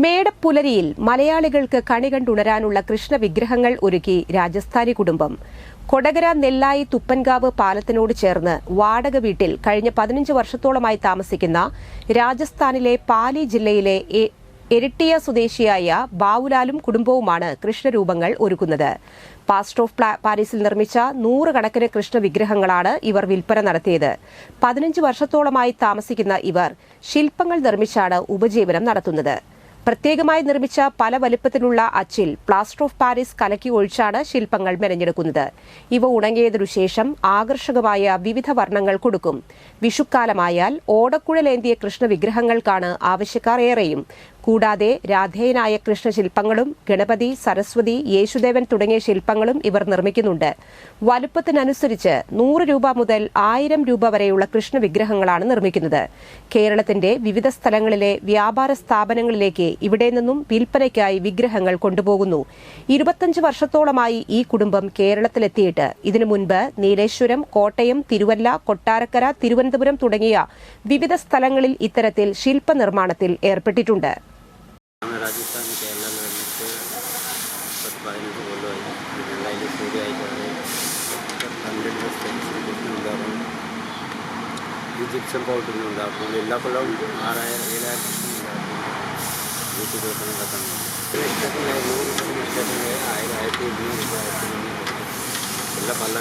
മേടപ്പുലരിയിൽ മലയാളികൾക്ക് കണി കണ്ടുണരാനുള്ള കൃഷ്ണ വിഗ്രഹങ്ങൾ ഒരുക്കി രാജസ്ഥാനി കുടുംബം. കൊടകര നെല്ലായി തുപ്പൻകാവ് പാലത്തിനോട് ചേർന്ന് വാടക വീട്ടിൽ കഴിഞ്ഞ പതിനഞ്ച് വർഷത്തോളമായി താമസിക്കുന്ന രാജസ്ഥാനിലെ പാലി ജില്ലയിലെ എരിട്ടിയ സ്വദേശിയായ ബാവുലാലും കുടുംബവുമാണ് കൃഷ്ണരൂപങ്ങൾ ഒരുക്കുന്നത്. പാസ്റ്റ് ഓഫ് പാരീസിൽ നിർമ്മിച്ച നൂറുകണക്കിന് കൃഷ്ണ വിഗ്രഹങ്ങളാണ് ഇവർ വിൽപ്പന നടത്തിയത്. പതിനഞ്ച് വർഷത്തോളമായി താമസിക്കുന്ന ഇവർ ശില്പങ്ങൾ നിർമ്മിച്ചാണ് ഉപജീവനം നടത്തുന്നത്. പ്രത്യേകമായി നിർമ്മിച്ച പല വലുപ്പത്തിലുള്ള അച്ചിൽ പ്ലാസ്റ്റർ ഓഫ് പാരീസ് കലക്കി ഒഴിച്ചാണ് ശില്പങ്ങൾ മെനഞ്ഞെടുക്കുന്നത്. ഇവ ഉണങ്ങിയതിനു ശേഷം ആകർഷകമായ വിവിധ വർണങ്ങൾ കൊടുക്കും. വിഷുക്കാലമായാൽ ഓടക്കുഴലേന്തിയ കൃഷ്ണ വിഗ്രഹങ്ങൾക്കാണ് ആവശ്യക്കാർ ഏറെയും കൂടാതെ രാധേയനായ കൃഷ്ണശില്പങ്ങളും ഗണപതി സരസ്വതി യേശുദേവൻ തുടങ്ങിയ ശില്പങ്ങളും ഇവർ നിർമ്മിക്കുന്നുണ്ട്. വലുപ്പത്തിനനുസരിച്ച് നൂറ് രൂപ മുതൽ ആയിരം രൂപ വരെയുള്ള കൃഷ്ണവിഗ്രഹങ്ങളാണ് നിർമ്മിക്കുന്നത്. കേരളത്തിന്റെ വിവിധ സ്ഥലങ്ങളിലെ വ്യാപാര സ്ഥാപനങ്ങളിലേക്ക് ഇവിടെ നിന്നും വിൽപ്പനയ്ക്കായി വിഗ്രഹങ്ങൾ കൊണ്ടുപോകുന്നു. ഇരുപത്തഞ്ച് വർഷത്തോളമായി ഈ കുടുംബം കേരളത്തിലെത്തിയിട്ട്. ഇതിനു മുൻപ് നീലേശ്വരം കോട്ടയം തിരുവല്ല കൊട്ടാരക്കര തിരുവനന്തപുരം തുടങ്ങിയ വിവിധ സ്ഥലങ്ങളിൽ ഇത്തരത്തിൽ ശില്പനിർമ്മാണത്തിൽ ഏർപ്പെട്ടിട്ടുണ്ട്. ഈജിപ്ഷ്യൻ പൗട്ടിനുണ്ടാക്കും എല്ലാ കൊല്ലവും ആറായിരം यूपी के बने वतन स्टेशन है लोग स्टेशन है आएगा I T B I T पल्ला पल्ला